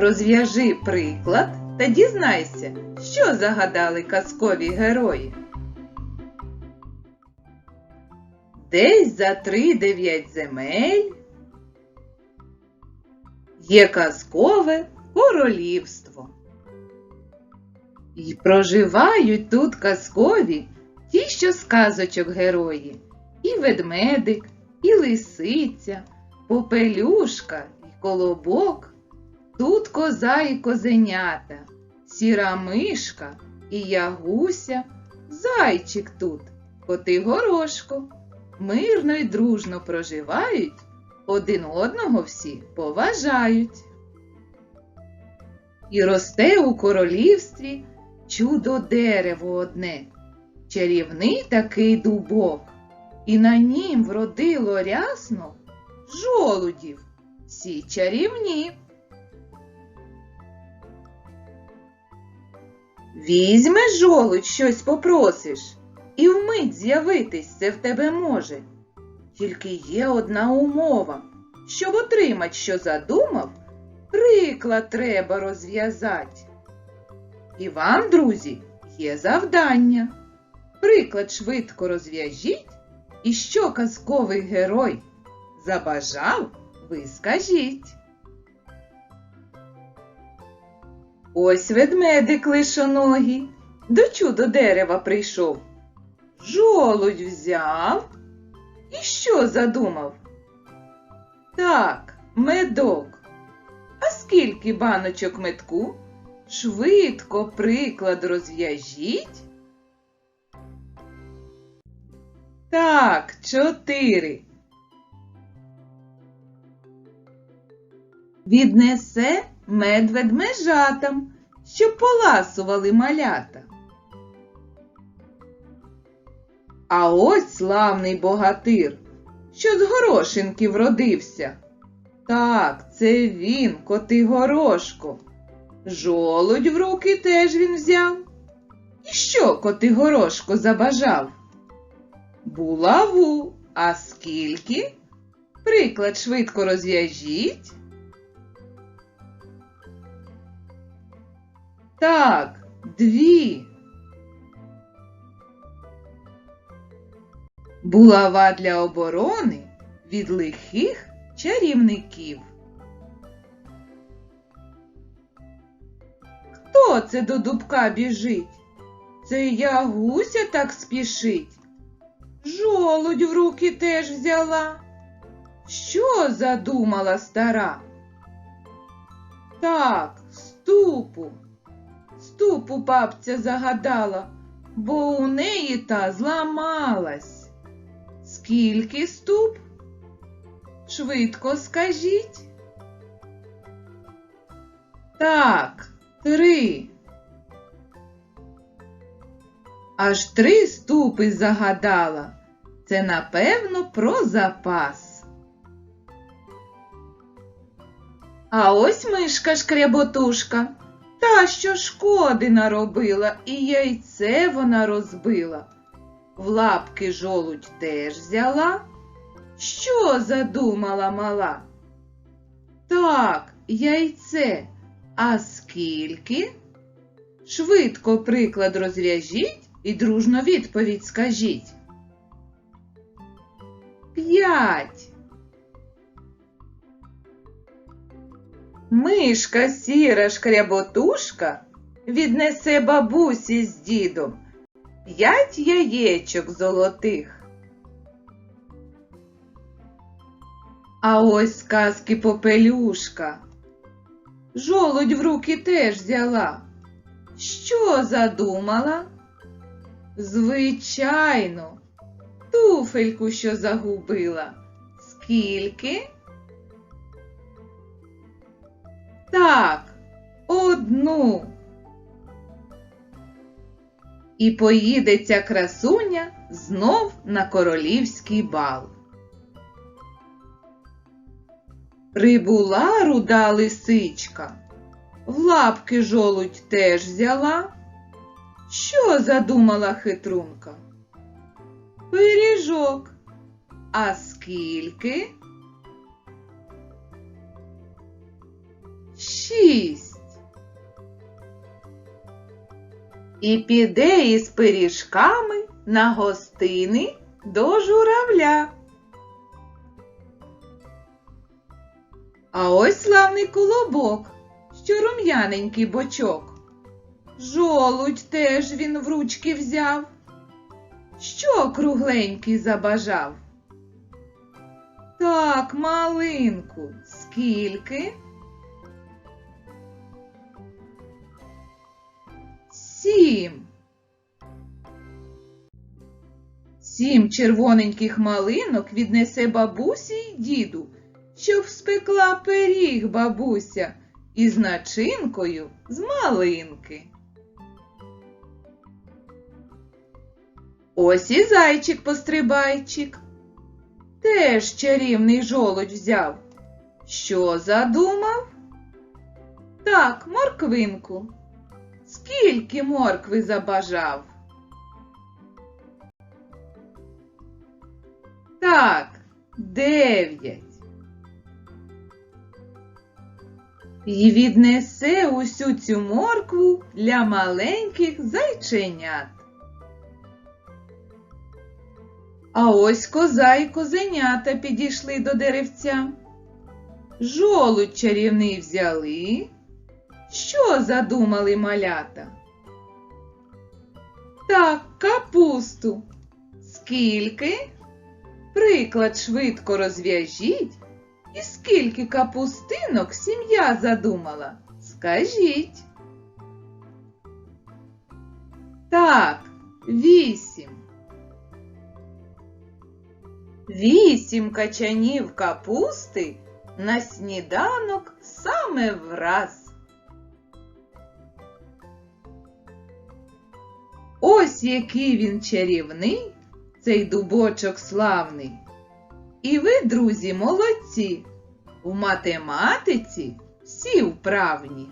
Розв'яжи приклад та дізнайся, що загадали казкові герої. Десь за три дев'ять земель є казкове королівство. І проживають тут казкові ті, що з казочок герої, і ведмедик, і лисиця, попелюшка, і колобок. Тут коза і козенята, сіра мишка і ягуся, зайчик тут, коти горошко, мирно й дружно проживають, один одного всі поважають. І росте у королівстві чудо дерево одне, чарівний такий дубок, і на нім вродило рясно жолудів, всі чарівні. Візьме жолудь щось попросиш, і вмить з'явитись це в тебе може. Тільки є одна умова, щоб отримать, що задумав, приклад треба розв'язати. І вам, друзі, є завдання. Приклад швидко розв'яжіть, і що казковий герой забажав, ви скажіть. Ось ведмедик лишоногий, до чудо дерева прийшов. Жолудь взяв і що задумав? Так, медок. А скільки баночок метку? Швидко приклад розв'яжіть. Так, чотири. Віднесе медвед межатам, щоб поласували малята. А ось славний богатир, що з горошинки вродився. Так, це він, коти горошко. Жолудь в руки теж він взяв. І що коти горошко забажав? Булаву, а скільки? Приклад швидко розв'яжіть. Так, дві. Булава для оборони від лихих чарівників. Хто це до дубка біжить? Це ягуся так спішить. Жолудь в руки теж взяла. Що задумала стара? Так, ступу. Ступу бабця загадала, бо у неї та зламалась. Скільки ступ? Швидко скажіть. Так, три. Аж три ступи загадала. Це напевно про запас. А ось мишка шкряботушка. Та, що шкоди наробила, і яйце вона розбила. В лапки жолудь теж взяла. Що задумала мала? Так, яйце. А скільки? Швидко приклад розв'яжіть і дружно відповідь скажіть. П'ять. Мишка сіра шкряботушка віднесе бабусі з дідом п'ять яєчок золотих. А ось сказки попелюшка. Жолудь в руки теж взяла. Що задумала? Звичайно, туфельку, що загубила. Скільки? Так, одну. І поїде ця красуня знов на королівський бал. Прибула руда лисичка, в лапки жолудь теж взяла. Що задумала хитрунка? Пиріжок. А скільки? Шість. І піде із пиріжками на гостини до журавля. А ось славний колобок, що рум'яненький бочок. Жолудь теж він в ручки взяв. Що кругленький забажав? Так, малинку, скільки? Сім. Сім червоненьких малинок віднесе бабусі й діду, щоб спекла пиріг бабуся із начинкою з малинки. Ось і зайчик пострибайчик. Теж чарівний жолудь взяв. Що задумав? Так, морквинку. Скільки моркви забажав? Так, дев'ять. І віднесе усю цю моркву для маленьких зайченят. А ось коза й козенята підійшли до деревця. Жолудь чарівний взяли. Що задумали малята? Так, капусту. Скільки? Приклад швидко розв'яжіть. І скільки капустинок сім'я задумала? Скажіть. Так, вісім. Вісім качанів капусти на сніданок саме враз. Ось який він чарівний, цей дубочок славний. І ви, друзі, молодці, у математиці всі вправні.